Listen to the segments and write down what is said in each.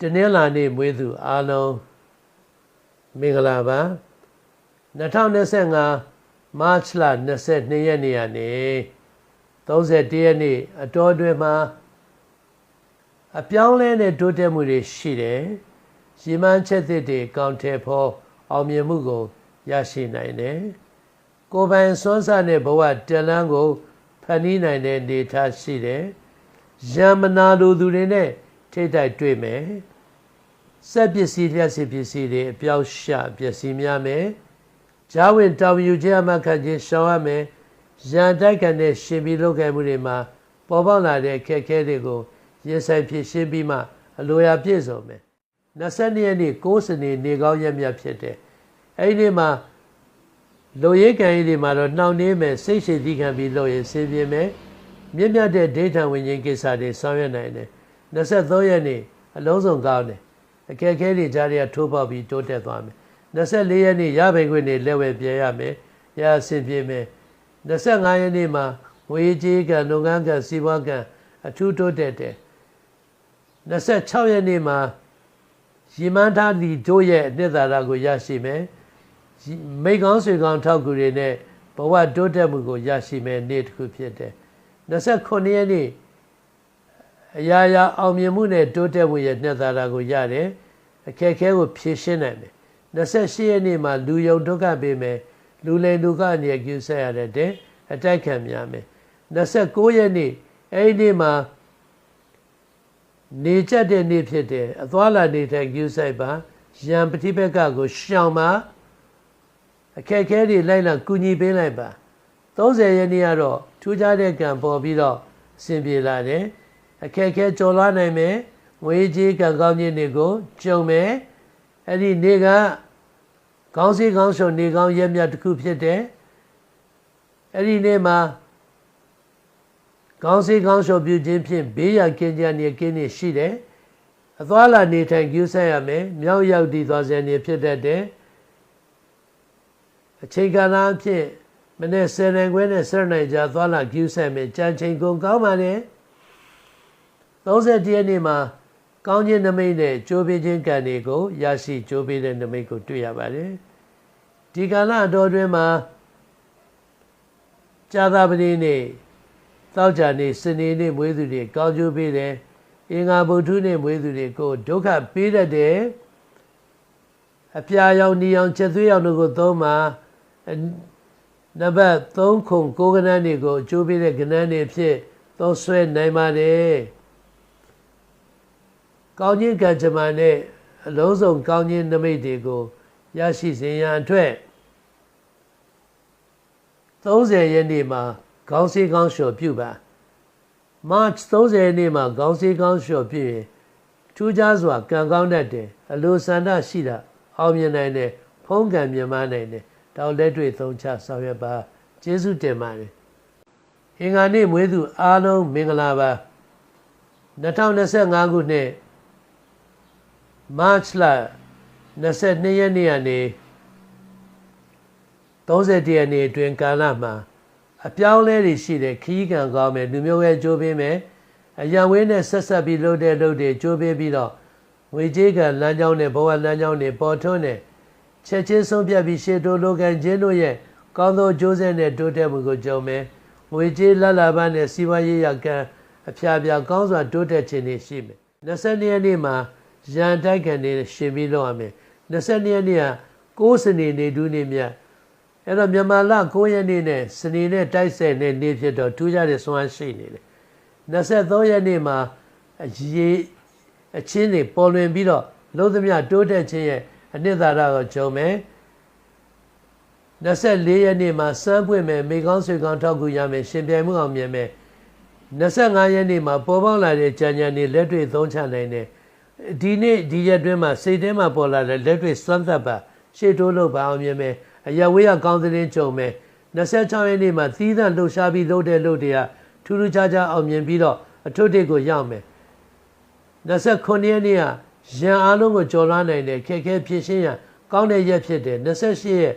တနင်္လာနေ့မွေးသူအားလုံးမင်္ဂလာပါ2025မတ်လ22ရက်နေ့ကနေ31ရက်နေ့အတော်အတွင်းမှာအပြောင်းလဲတဲ့တိုးတက်မှုတွေရှိတယ်။ရီမန်းချက်သစ်တွေကောင်းတယ်ဖို့အောင်မြင်မှုကိုရရှိနိုင်တယ်။ကိုယ်ပိုင်စွမ်းစားတဲ့ဘဝတလန်းကိုဖန်တီးနိုင်တဲ့အနေအထားရှိတယ်။ယံမနာလိုသူတွေနဲ့ ထိတ်တိုက်တွေ့မယ်။စက်ပစ္စည်းလျှက်စစ်ပစ္စည်းတွေအပြောင်းရှပစ္စည်းများမယ်။ဂျာဝင်တောင်ယူခြင်းအမှခံခြင်းရှောင်ရမယ်။ရန်တိုက်ကန်တဲ့ရှင်ပြီးလုပ်ခဲ့မှုတွေမှာပေါ်ပေါက်လာတဲ့အခက်အခဲတွေကိုရင်ဆိုင်ဖြစ်ရှင်းပြီးမှအလိုရာပြည့်စုံမယ်22ရက်နေ့6စနေနေကောင်းရက်မြတ်ဖြစ်တယ်အဲ့ဒီနေ့မှာလူရဲကံကြီးတွေမှာတော့နှောင့်နှေးမယ်စိတ်ရှိသီးခံပြီးလုပ်ရင်ဆင်းပြေမယ်မြင့်မြတ်တဲ့ဒိဋ္ဌံဝิญဉ်ကိစ္စတွေဆောင်ရွက်နိုင်တယ် 23ရက်နေ့အလုံးစုံကောင်းတယ်အခက်အခဲတွေကြားရထိုးပေါက်ပြီးတိုးတက်သွားမယ်24ရက်နေ့ရပိုင်ခွင့်တွေလက်ဝဲပြရမယ်ရဆင်ပြေမယ်25ရက်နေ့မှာငွေကြေးကံလုပ်ငန်းကံစီးပွားကံအထူးတိုးတက်တယ်26ရက်နေ့မှာရီမန်းထားသည့်တို့ရဲ့အနှစ်သာရကိုရရှိမယ်မိကောင်းဆွေကောင်းထောက်ကူတွေနဲ့ဘဝတိုးတက်မှုကိုရရှိမယ်နေ့တစ်ခုဖြစ်တယ်29ရက်နေ့ အရာရာအောင်မြင်မှုနဲ့တိုးတက်မှုရဲ့နှစ်သာရကိုရတယ်အခက်အခဲကိုဖြေရှင်းနိုင်မယ်28ရက်နေ့မှာလူယုံဒုက္ခပေးမယ်လူလိမ်ဒုက္ခအနေနဲ့ကျူဆက်ရတဲ့အတိုက်ခံများမယ်29ရက်နေ့အဲ့ဒီနေ့မှာနေချက်တဲ့နေ့ဖြစ်တယ်အသွာလာနေတဲ့ကျူဆိုင်ပါရံပฏิဘက်ကကိုရှောင်ပါအခက်ခဲတွေလိုက်လာကူညီပေးလိုက်ပါ30ရက်နေ့ကတော့ထူးခြားတဲ့ကံပေါ်ပြီးတော့အဆင်ပြေလာတယ် အခက်ခဲကျော်လွှားနိုင်မယ်ငွေကြေးကံကောင်းခြင်းတွေကိုကြုံမယ်အဲ့ဒီနေ့ကကောင်းစီကောင်းရှုံနေကောင်းရက်မြတ်တစ်ခုဖြစ်တယ်အဲ့ဒီနေ့မှာကောင်းစီကောင်းရှုံပြုခြင်းဖြင့်ဘေးရန်ကင်းကြနေကင်းနေရှိတယ်အသွားလာနေထိုင်ကျူးဆက်ရမယ်မြောက်ရောက်တည်သွားစေနေဖြစ်တတ်တယ်အချိန်ကာလအဖြစ်မနေ့ဆယ်နိုင်ခွဲနဲ့ဆယ်နိုင်ကြာသွားလာကျူးဆက်မယ်ကြံချိန်ကုန်ကောင်းပါလေ 30ရက်နေ့မှာကောင်းခြင်းနမိတ်နဲ့ကြိုးပေးခြင်းကံတွေကိုရရှိကြိုးပေးတဲ့နမိတ်ကိုတွေ့ရပါတယ်ဒီကာလအတော်တွင်မှာကြာသာပတိနေ့သောကြာနေ့စနေနေ့မွေးသူတွေကောင်းကျိုးပေးတယ်အင်္ဂါဗုဒ္ဓနေ့မွေးသူတွေကိုဒုက္ခပေးတတ်တယ်အပြာရောင်နီရောင်ချက်သွေးရောင်တို့ကိုသုံးမှာနံပါတ်3ခုကိုကနန်းတွေကိုအကျိုးပေးတဲ့ကနန်းတွေဖြစ်သုံးဆွဲနိုင်ပါတယ် ကောင်းခြင်းကံကြမ္မာနဲ့အလုံးစုံကောင်းခြင်းနမိတ်တွေကိုရရှိစေရန်အတွက်30ရက်နေ့မှာခေါင်းစည်းကောင်းလျှော်ပြုပါ March 30ရက်နေ့မှာခေါင်းစည်းကောင်းလျှော်ပြုရင်ထူးခြားစွာကံကောင်းတတ်တယ်အလိုဆန္ဒရှိတာအောင်မြင်နိုင်တယ်ဖုံးကံမြင်မနိုင်တယ်တောက်လက်တွေ့သုံးချဆောင်ရွက်ပါကျေးဇူးတင်ပါတယ်အင်္ဂါနေ့မွေးသူအားလုံးမင်္ဂလာပါ2025ခုနှစ် March လ22ရက်နေ့ကနေ30ရက်နေ့အတွင်းကာလမှာအပြောင်းလဲတွေရှိတယ်ခီးကံကောင်းမယ်လူမျိုးရဲ့ကြိုးပေးမယ်အရန်ဝင်းနဲ့ဆက်ဆက်ပြီးလုပ်တဲ့လုပ်တွေကြိုးပေးပြီးတော့ငွေကြေးကလမ်းကြောင်းနဲ့ဘဝလမ်းကြောင်းတွေပေါ်ထွန်းတယ်ချက်ချင်းဆုံးဖြတ်ပြီးရှေ့တိုးလိုကန်ခြင်းတို့ရဲ့ကောင်းသောကြိုးစဲနဲ့တိုးတက်မှုကိုကြုံမယ်ငွေကြေးလလပန်းနဲ့စီးပွားရေးရကံအဖျားပြကောင်းစွာတိုးတက်ခြင်းတွေရှိမယ်22ရက်နေ့မှာ ရန်တိုက်ခံနေရှင်ပြီးလုပ်ရမယ်22ရက်နေ့က6စနေနေဒူးနေမြတ်အဲ့တော့မြန်မာလ9ရက်နေ့နဲ့စနေနဲ့တိုက်ဆက်တဲ့နေ့ဖြစ်တော့ထူးခြားတဲ့စွမ်းရှိနေတယ်23ရက်နေ့မှာအရေးအချင်းတွေပေါ်လွင်ပြီးတော့လုံးသမျှတိုးတက်ခြင်းရဲ့အနှစ်သာရကိုဂျုံမယ်24ရက်နေ့မှာစမ်းပွင့်မယ်မိကောင်းဆွေကောင်းထောက်ကူရမယ်ရှင်ပြိုင်မှုအောင်မြင်မယ်25ရက်နေ့မှာပေါ်ပေါက်လာတဲ့ကြံကြံတွေလက်တွေ့သုံးချနိုင်တယ် ဒီနေ့ဒီရက်တွင်းမှာစိတ်ထဲမှာပေါ်လာတဲ့လက်တွေ့စွမ်းသက်ပါရှေ့တိုးလို့ပါအောင်မြင်မယ်အရဝေးကကောင်းသတင်းကြုံမယ်26ရက်နေ့မှာသီးသန့်လှုပ်ရှားပြီးလုပ်တဲ့လုပ်တွေကထူးထူးခြားခြားအောင်မြင်ပြီးတော့အထွတ်တိတ်ကိုရောက်မယ်29ရက်နေ့ကရန်အားလုံးကိုကြော်လွှားနိုင်တဲ့ခက်ခဲဖြစ်ရှင်းရန်ကောင်းတဲ့ရက်ဖြစ်တယ်28ရက်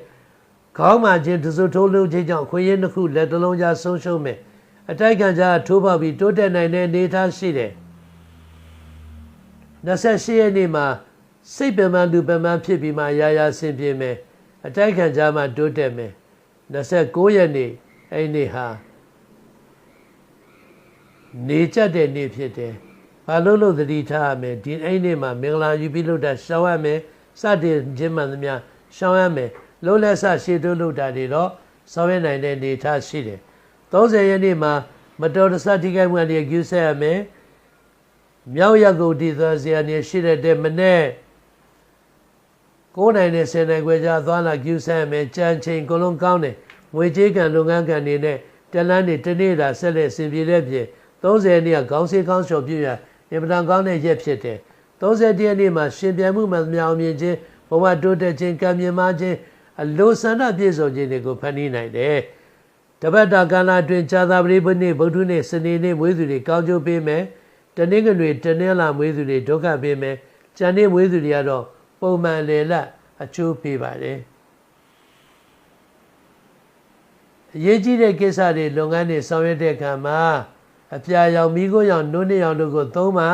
ခေါင်းမှာခြင်းတစိုးထိုးလုံးခြင်းကြောင့်ခွင့်ရနှစ်ခုလက်တလုံးကြားဆုံးရှုံးမယ်အတိုက်ခံကြားထိုးပေါက်ပြီးတိုးတက်နိုင်တဲ့အနေအထားရှိတယ် 28ရက်နေ့မှာစိတ်ပင်ပန်းသူပင်ပန်းဖြစ်ပြီးမှရာရာဆင်ပြေမယ်အတိုက်ခံကြမှာတိုးတက်မယ်29ရက်နေ့အဲ့ဒီနေ့ဟာနေကြတဲ့နေ့ဖြစ်တယ်ဘာလို့လို့သတိထားရမယ်ဒီအဲ့ဒီနေ့မှာမင်္ဂလာယူပြီးလို့တာရှောင်းရမယ်စတင်ခြင်းမှန်သမျှရှောင်းရမယ်လုံးလက်ဆရှေ့တိုးလို့တာတွေတော့ဆောင်ရနိုင်တဲ့နေထားရှိတယ်30ရက်နေ့မှာမတော်တဆထိခိုက်မှုတွေယူဆက်ရမယ် မြောက်ရက်ကိုတည်သွားစေရနေရှိတဲ့မနေ့9နိုင်နဲ့10နိုင်ခွဲကြားသွားလာကျူးဆန်းမယ်ကြံချိန်ကလုံးကောင်းတယ်ငွေကြေးကံလုပ်ငန်းကံတွေနဲ့တလန်းတွေတနေ့တာဆက်လက်ဆင်ပြေတဲ့ပြင်30နေ့ကခေါင်းစည်းခေါင်းလျှော်ပြရအင်ပဒံကောင်းတဲ့ရက်ဖြစ်တယ်30ရက်နေ့မှာရှင်ပြန်မှုမှမြောင်မြင်ခြင်းဘဝတိုးတက်ခြင်းကံမြင်မှခြင်းအလိုဆန္ဒပြည့်စုံခြင်းတွေကိုဖန်တီးနိုင်တယ်တပတ်တာကာလအတွင်းဇာတာပရိပုနေ့ဗုဒ္ဓနေ့စနေနေ့မွေးသူတွေကောင်းကျိုးပေးမယ် တနင်္ဂနွေတနင်္လာမွေးသူတွေဒုက္ခပေးမယ်ကြံနေ့မွေးသူတွေကတော့ပုံမှန်လေလတ်အကျိုးပေးပါတယ်အရေးကြီးတဲ့ကိစ္စတွေလုပ်ငန်းတွေဆောင်ရွက်တဲ့အခါမှာအပြာရောင်မိခိုးရောင်နှုတ်နှစ်ရောင်တို့ကိုသုံးပါ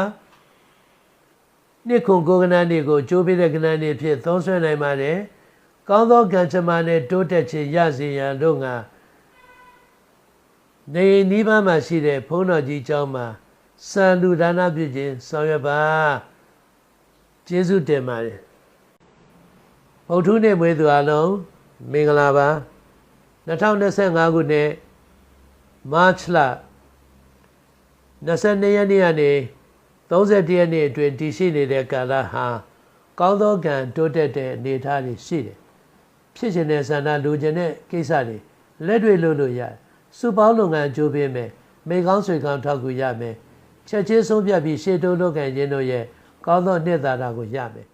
နှစ်ခုကိုကနန်းတွေကိုကျိုးပေးတဲ့ကနန်းတွေဖြစ်သုံးဆွဲနိုင်ပါတယ်ကောင်းသောကံချမနဲ့တိုးတက်ခြင်းရစေရန်တို့ငါနေနီးပါးမှာရှိတဲ့ဘုန်းတော်ကြီးကျောင်းမှာ စံလူဒါနပြုခြင်းဆောင်ရွက်ပါကျေးဇူးတင်ပါတယ်ဗုဒ္ဓနေ့မွေးသူအလုံးမင်္ဂလာပါ2025ခုနှစ်မတ်လ22ရက်နေ့ကနေ31ရက်နေ့အတွင်းတည်ရှိနေတဲ့ကာလဟာကောင်းသောကံတိုးတက်တဲ့အနေအထားတွေရှိတယ်ဖြစ်ခြင်းတဲ့ဆန္ဒလိုချင်တဲ့ကိစ္စတွေလက်တွေ့လုပ်လို့ရတယ်စုပေါင်းလုပ်ငန်းကြိုးပေးမယ်မိကောင်းဆွေကောင်းထောက်ကူရမယ် ချက်ချင်းဆုံးဖြတ်ပြီးရှေ့တိုးလုပ်ကံခြင်းတို့ရဲ့ကောင်းသောနှစ်သာရကိုရမယ်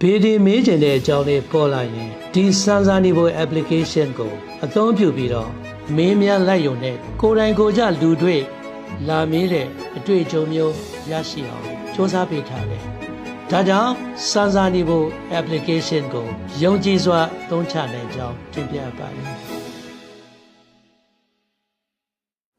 ဘေဒီမေးချင်တဲ့အကြောင်းလေးပေါ်လာရင်ဒီစမ်းစာနေဖို့ application ကို အသုံးပြုပြီးတော့မင်းများလိုက်ယုံနဲ့ကိုယ်တိုင်ကိုယ်ကြလူတွေ့လာမေးတဲ့အတွေ့အကြုံမျိုးရရှိအောင်စ조사ပေးထားတယ်။ဒါကြောင့်စမ်းစာနေဖို့ application ကိုယုံကြည်စွာသုံးချနိုင်ကြောင်းတင်ပြပါတယ်။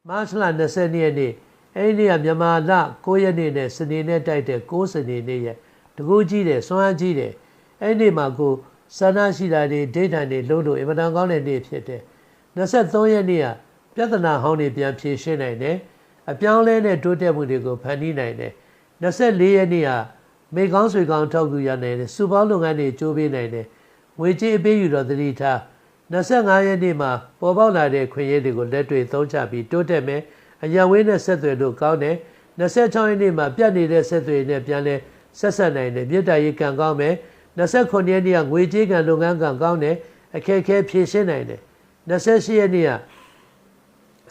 မတ်လ20ရက်နေ့ အဲ့ဒီကမြန်မာလ9ရက်နေ့နဲ့စနေနေ့တိုက်တဲ့9စနေနေ့ရဲ့တကူကြီးတယ်စွမ်းအားကြီးတယ်အဲ့ဒီမှာကိုဆန္ဒရှိတာတွေဒိဋ္ဌာန်တွေလုံးလို့အင်မတန်ကောင်းတဲ့နေ့ဖြစ်တယ်23ရက်နေ့ကပြဿနာဟောင်းတွေပြန်ဖြေရှင်းနိုင်တယ်အပြောင်းလဲနဲ့တိုးတက်မှုတွေကိုဖန်တီးနိုင်တယ်24ရက်နေ့ကမိကောင်းဆွေကောင်းထောက်ကူရနိုင်တယ်စူပေါင်းလုပ်ငန်းတွေကြိုးပေးနိုင်တယ်ငွေကြေးအပေးယူတော့သတိထား25ရက်နေ့မှာပေါ်ပေါက်လာတဲ့ခွင့်ရတွေကိုလက်တွေ့သုံးချပြီးတိုးတက်မယ် အရန်ဝေးနဲ့ဆက်သွယ်လို့ကောင်းတယ်26ရက်နေ့မှာပြတ်နေတဲ့ဆက်သွယ်နဲ့ပြန်လဲဆက်ဆက်နိုင်တယ်မြေတားရေးကံကောင်းမယ်29ရက်နေ့ကငွေကြေးကံလုပ်ငန်းကံကောင်းတယ်အခက်အခဲဖြေရှင်းနိုင်တယ်28ရက်နေ့က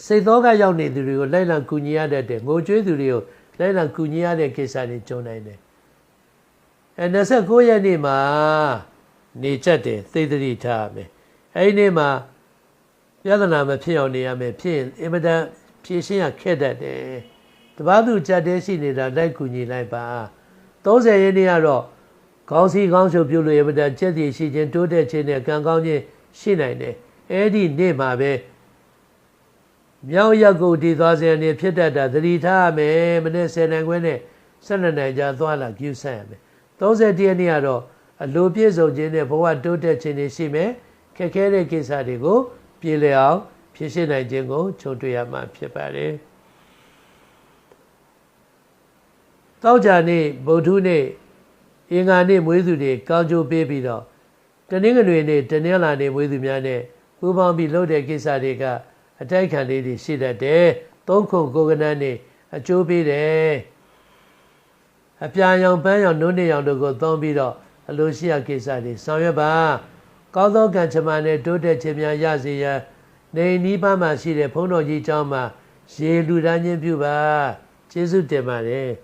စိတ်သောကရောက်နေသူတွေကိုလိုက်လံကူညီရတတ်တယ်ငိုကြွေးသူတွေကိုလိုက်လံကူညီရတဲ့ကိစ္စတွေကြုံနိုင်တယ်အဲ29ရက်နေ့မှာနေချက်တယ်သိသတိထားမယ်အဲဒီနေ့မှာပြဿနာမဖြစ်အောင်နေရမယ်ဖြစ်ရင်အင်မတန် ဖြေရှင်းရခက်တတ်တယ်တပားသူကြက်တဲရှိနေတာလိုက်ကူညီလိုက်ပါ30ရက်နေ့ကတော့ခေါင်းစည်းခေါင်းချုပ်ပြုလို့ရမတဲ့ကြက်တည်ရှိခြင်းတိုးတက်ခြင်းနဲ့ကံကောင်းခြင်းရှိနိုင်တယ်အဲ့ဒီနေ့မှာပဲမြောက်ရက်ကိုတည်သွားစေနေဖြစ်တတ်တာသတိထားရမယ်မနေ့10နိုင်ခွဲနဲ့12နိုင်ကြာသွားလာကျူးဆန်းရမယ်30ရက်နေ့ကတော့အလိုပြည့်စုံခြင်းနဲ့ဘဝတိုးတက်ခြင်းတွေရှိမယ်ခက်ခဲတဲ့ကိစ္စတွေကိုပြေလည်အောင် ဖြည့်ရှင်းနိုင်ခြင်းကိုချုပ်တွေ့ရမှာဖြစ်ပါတယ်တောက်ကြနေ့ဗုဒ္ဓနေ့အင်္ဂါနေ့မွေးသူတွေကောင်းကျိုးပေးပြီးတော့တနင်္ဂနွေနေ့တနင်္လာနေ့မွေးသူများနဲ့ပူးပေါင်းပြီးလုပ်တဲ့ကိစ္စတွေကအတိုက်ခံလေးတွေရှိတတ်တယ်။သုံးခုကိုကနန်းနေ့အကျိုးပေးတယ်။အပြာရောင်ပန်းရောင်နှုတ်နေရောင်တို့ကိုသုံးပြီးတော့အလိုရှိရကိစ္စတွေဆောင်ရွက်ပါ။ကောင်းသောကံချမနဲ့တိုးတက်ခြင်းများရစေရန် နေနီးပါးမှာရှိတဲ့ဘုန်းတော်ကြီးကျောင်းမှာရေလူဒန်းချင်းပြုပါကျေးဇူးတင်ပါတယ်။